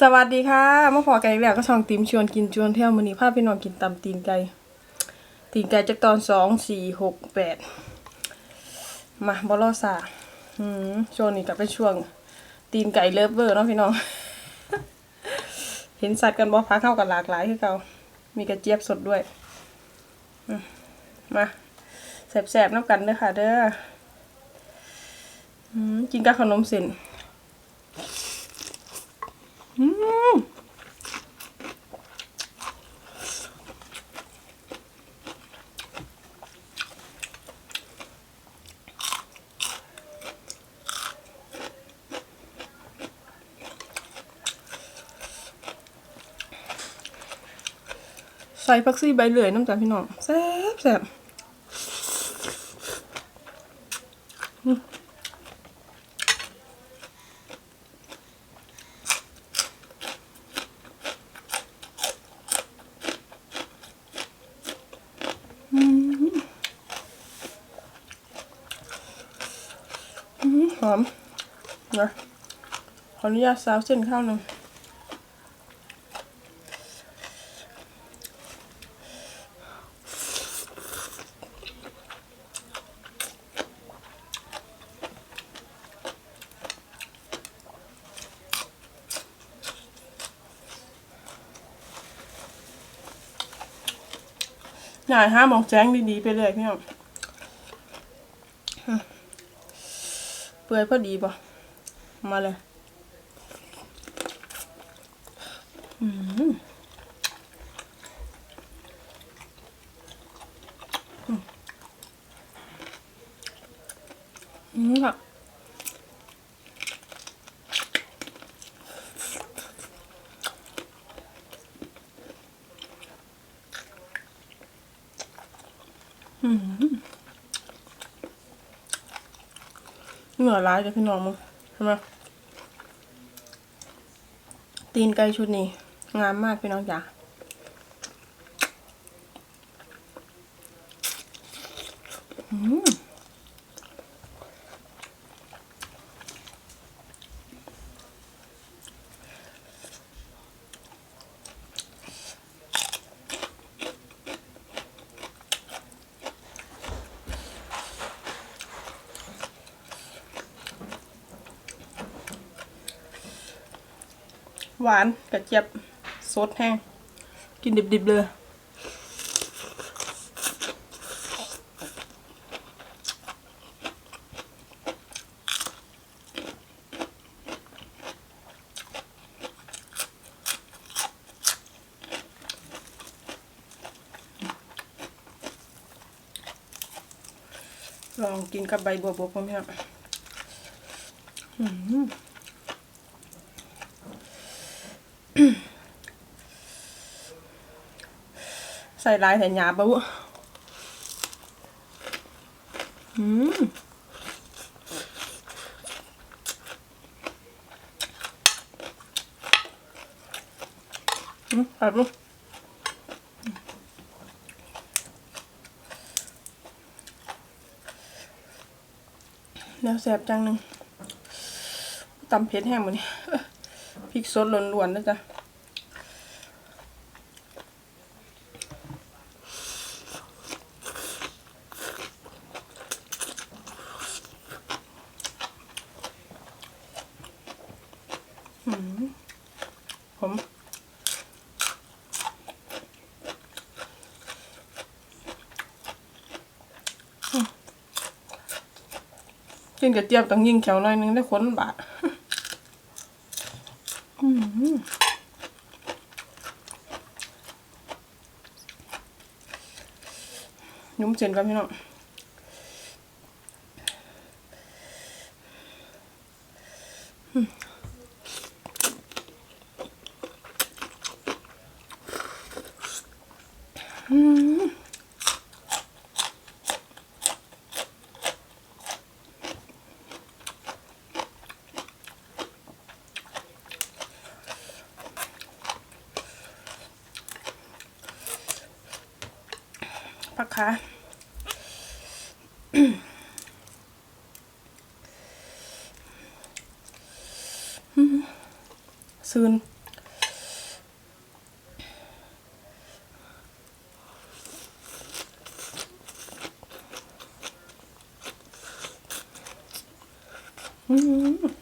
สวัสดีค่ะมาพอกันอีกแล้วก็ช่องติมชวนกินชวนเที่ยวมื้อนี้พาพี่น้องกินตำตีนไก่ตีนไก่จากตอนสองสี่หกแปดมาบอลอซาอืมช่วงนี้ก็เป็นช่วงตีนไก่เลิฟเวอร์เนาะพี่น้อง เห็นสัตว์กันบ่พักเข้ากันหลากหลายคือเก่ามีกระเจี๊ยบสดด้วยมาแสบๆน้ำกันเด้อค่ะ เด้อกินกับขนมเส้น ใส่ผักซี่ใบเหลื่อยน้ำจากพี่น้องแซ่บแซ่บอืม อมหอมนะขออนุญาตซาวเส้นข้าวหนึ่งอยากห้ามองแจ้งดีๆ ไปเลยพี่น้องอืมเปื่อยพอดีป่ะมาเลยอืมอืมอืมค่ะ เหงื่อร้ายจะพี่น้องมึงใช่ไหมตีนไก่ชุดนี้ งามมากพี่น้องจ๋าอืม หวานกระเจี๊ยบสดแห้ง กินดิบๆเลย ลองกินกับใบบัวบกมั้ยครับอืม ใส่ลายใส่หยาบะวะอืมอืมแบบลูกแล้วแสบจังหนึ่งตำเผ็ดแห้งหมดนี่พริกสดล้วนๆนะจ๊ะ ผมกินกระเจี๊ยบต้องยิงแขวหน่อยนึงได้ขนบาดยุ่มเส้นกันพี่น้อง ผักขาซืน Mm-hmm.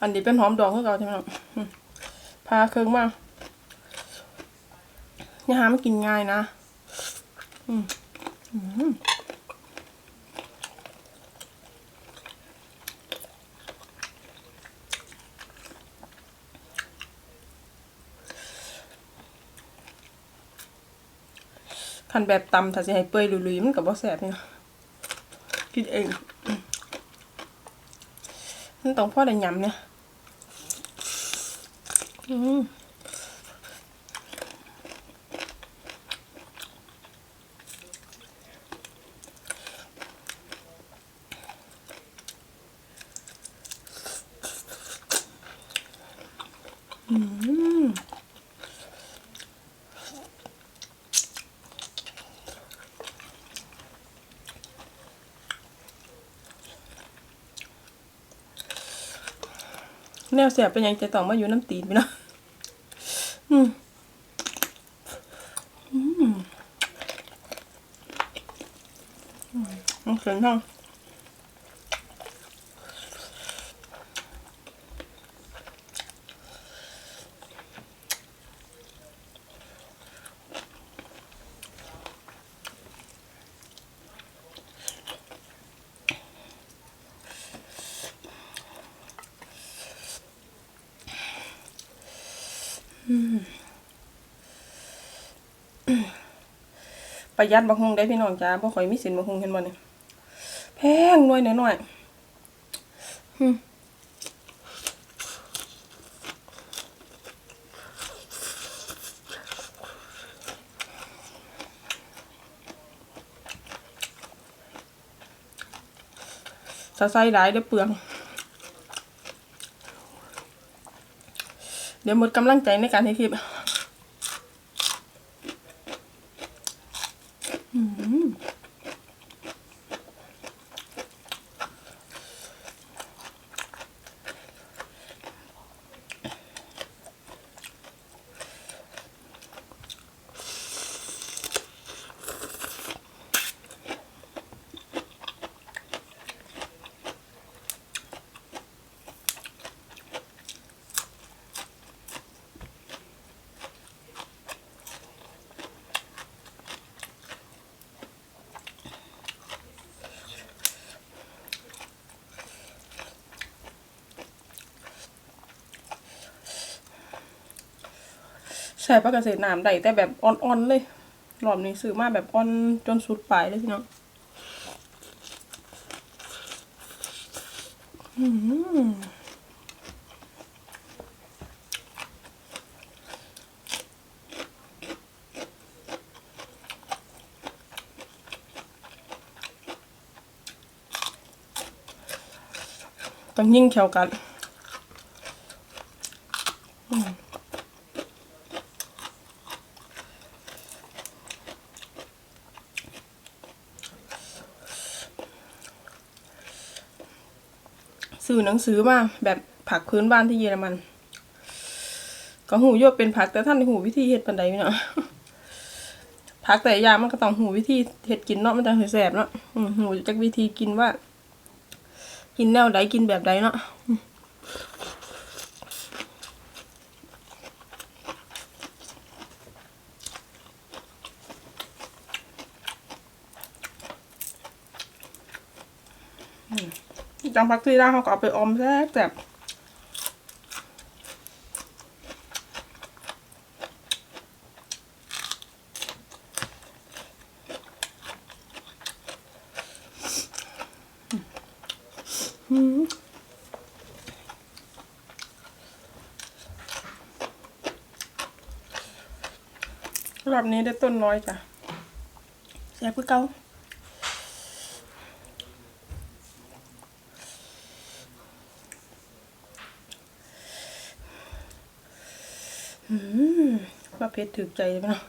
อันนี้เป็นหอมดองคือเก่าใช่ไหมน้องพาเครื่องมาอย่าหามันกินง่ายนะอืมอืมคันแบบตำถ้าสิให้เปื่อยลุยๆมันก็บ่แซ่บนี่นะคิดเอง มันต้องพอได้ยำเนี่ย อืมอืม แนวเสียบเป็นยังจะต้องมาอยู่น้ำตีนไปเนาะอืมอืมอืมมันเขินช่อง ประหยัดบักฮุงได้พี่น้องจ้าบ่ค่อยมีสินบักฮุงเห็นบ่เนี่ยแพงหน่อยหน่อยๆอืมถ้าใส่หลายเดี๋ยวเปลือง เดี๋ยวหมดกำลังใจในการให้คลิป ใช่ปะเกษตรน้ำได้แต่แบบอ่อนๆเลยรอบนี้ซื้อมาแบบอ่อนจนสุดปลายเลยพี่น้องต้องยิ่งเขียวกัน ซื้อหนังสือมาแบบผักพื้นบ้านที่เยอรมัน ก็หูโยกเป็นผักแต่ท่านหูวิธีเห็ดปันใดเนาะผักแต่ยามันก็ต้องหูวิธีเห็ดกินเนาะมันจะแสบเนาะหูจักวิธีกินว่า กินแนวใดกินแบบใดเนาะ จังผักที่ได้เขาก็เอาไปอมแซ่บแบบอืมรอบนี้ได้ต้นน้อยจ้ะแซ่บคือเก่า ว่าเพชรถือใจไหมเนาะ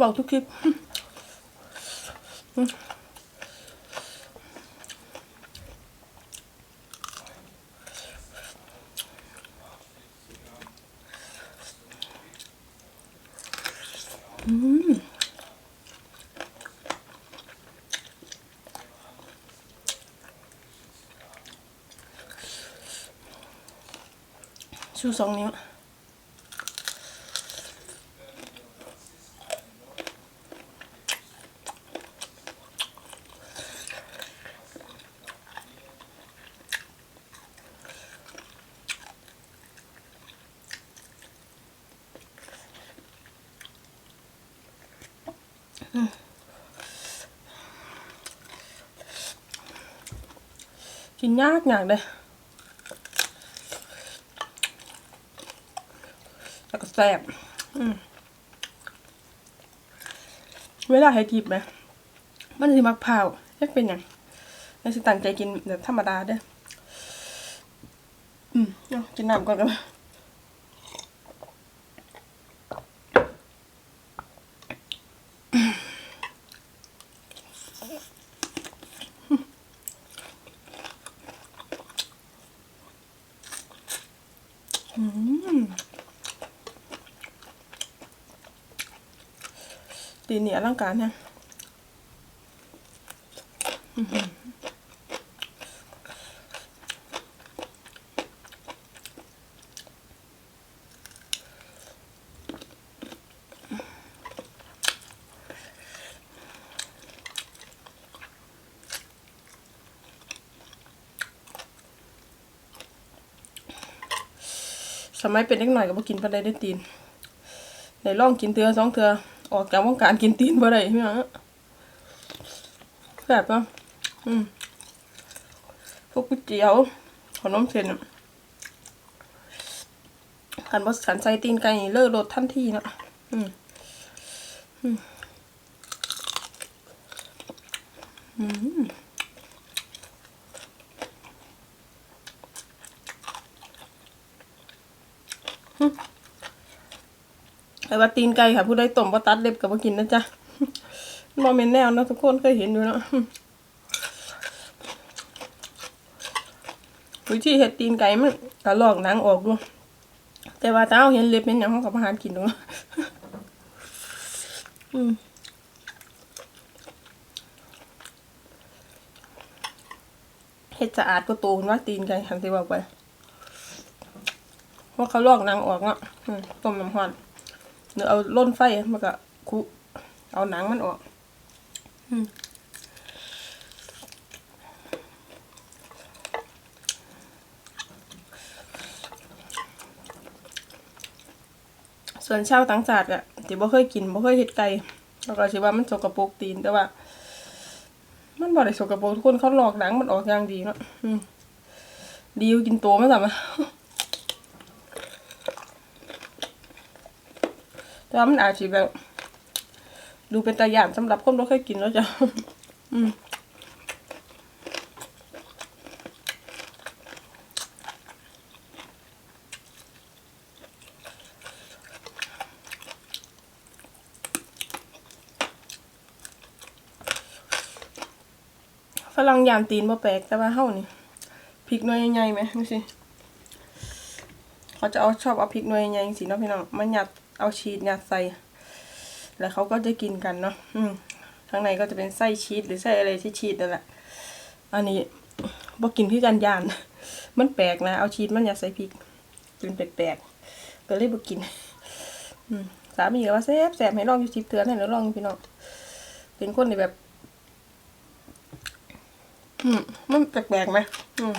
บอกทุกคลิปอืมอืมชูสองนิ้ว กินยากอย่างเลยแล้วก็แซ่บเวลาให้ทิบไหมมันสิมักเผาวยากเป็นอย่างยังสิตั้งใจกินแบบธรรมดาเด้ออืมกินน้ำก่อนกันตี นเหนียร่างกายเนี่ยสมัยเป็นเล็กหน่อยก็บ่กินปลาได้ได้ตีนได้ลองกินเทือสองเทือ ออกจากวงการกินตีนบ่ได้พี่น้องแบบป่ะอืมพวกก๋วยเตี๋ยวขนมเส้นขันบอสันใส่ตีนไก่เลิกรสทันทีนะอืมอืมอืม แต่ว่าตีนไก่ค่ะ ผู้ใดต้มบ่ตัดเล็บก็บ่กินนะจ๊ะบ่แม่นแนวเนาะทุกคนเคยเห็นอยู่เนาะวิธีเฮ็ดตีนไก่มันก็ลอกหนังออกดูแต่ว่าถ้าเห็นเล็บเป็นหยังเขาก็บ่หากินดอกเนาะอืมเฮ็ดสะอาดก็โตขึ้นว่าตีนไก่คันสิบอกไปเพราเขาลอกนังออกเนาะต้มน้ำร้อน หรือเอาล่นไฟมันก็คุเอาหนังมันออกอืมส่วนชาวต่างชาติอะที่บ่เคยกินบ่เคยเฮ็ดไก่แล้วก็สิว่ามันสกปรกตีนแต่ว่า มันบ่ได้สกปรกทุกคนเขาหลอกหนังมันออกอย่างดีเนาะอืมดีกว่ากินตัวมั้งสัมะ แต่ว่ามันอาจสิแบบ ดูเป็นตาย่านสำหรับคนบ่เคยกินแล้วจ้ะอืมฝรั่งยามตีนบ่แปลกแต่ว่าเฮานี่พริกหน่วยใหญ่ไหมดูสิเขาจะเอาชอบเอาพริกหน่วยใหญ่สิเนาะพี่น้องมันหยัด เอาชีสยัดใส่ แล้วเขาก็จะกินกันเนาะอืมข้างในก็จะเป็นไส้ชีสหรือไส้อะไรที่ชีสนั่นแหละ อันนี้บ่กินคือกันยาน มันแปลกนะ เอาชีสมันยัดใส่พริกเป็นแปลกๆก็เลยบ่กินสามีก็ว่าแซ่บแซ่บให้ลองอยู่ชิปเถือนให้แล้วลองพี่น้องเป็นคนที่แบบ อืมมันแปลกๆไหมอืม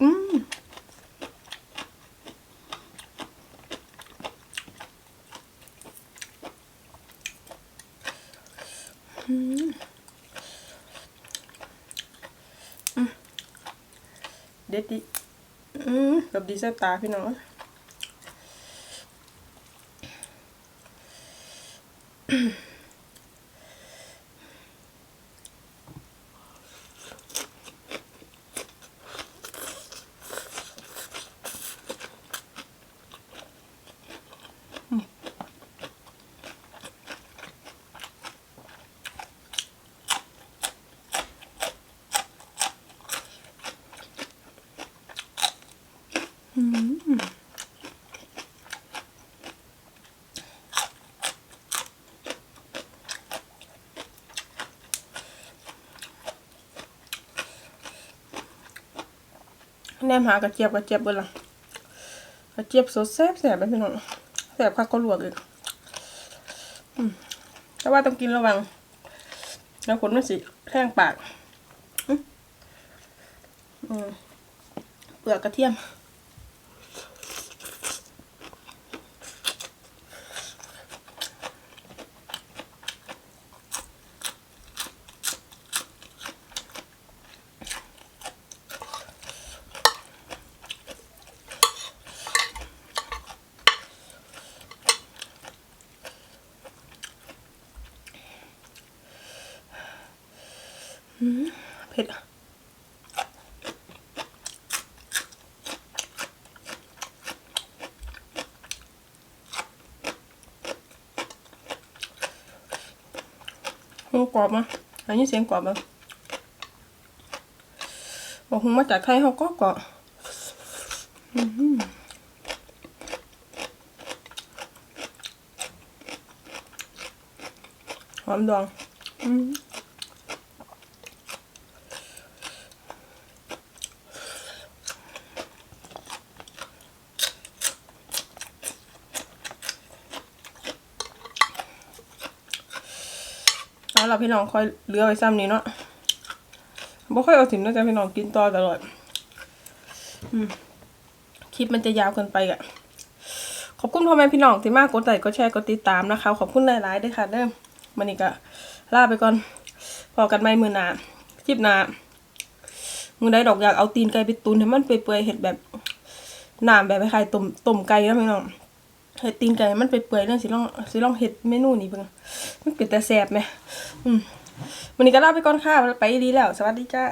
อืมอืมอืม เด็ดดิอืมกับดีเซตาพี่น้อง แนมหากระเจี๊ยบกระเจี๊ยบเบิ่ละกระเจี๊ยบสดแซ่บแซ่บไปพี่น้องแซ่บคักก็ลวกอีกแต่ว่าต้องกินระวัง แล้วขนมันสิแท่งปากเปลือกกระเทียม เผ็ดอะ หูกรอบมาอันนี้เสียงกรอบมาบอกหงมาจากไทยเขาก็กรอบอื้อหือหอมดอง อืม เอาละพี่น้องค่อยเลือไว้ซ้ำนี้เนาะบ่ค่อยเอาถิ่มนะจ๊ะพี่น้องกินต่อตลอดอคลิปมันจะยาวเกินไปอะ ขอบคุณพ่อแม่พี่น้องที่มากกดไลค์กดแชร์กดติดตามนะคะ ขอบคุณหลายๆด้วยค่ะเด้อมันนี้ก็ลาไปก่อนพอกันใหม่มือหนาคลิปหนามือได้ดอกอยากเอาตีนไก่ไปตุนให้มันเปื่อยๆเห็ดแบบน้ำแบบคล้ายต้มต้มไก่นะพี่น้อง เห็ดตีนไก่มันไปเปื่อยๆเรื่องสิลองสิลองเห็ดเมนูนี้เบิ่งมันเป็นแต่แสบไหม อืมวันนี้ก็ลาไปก่อนค่ะ ไปดีแล้ว สวัสดีจ้า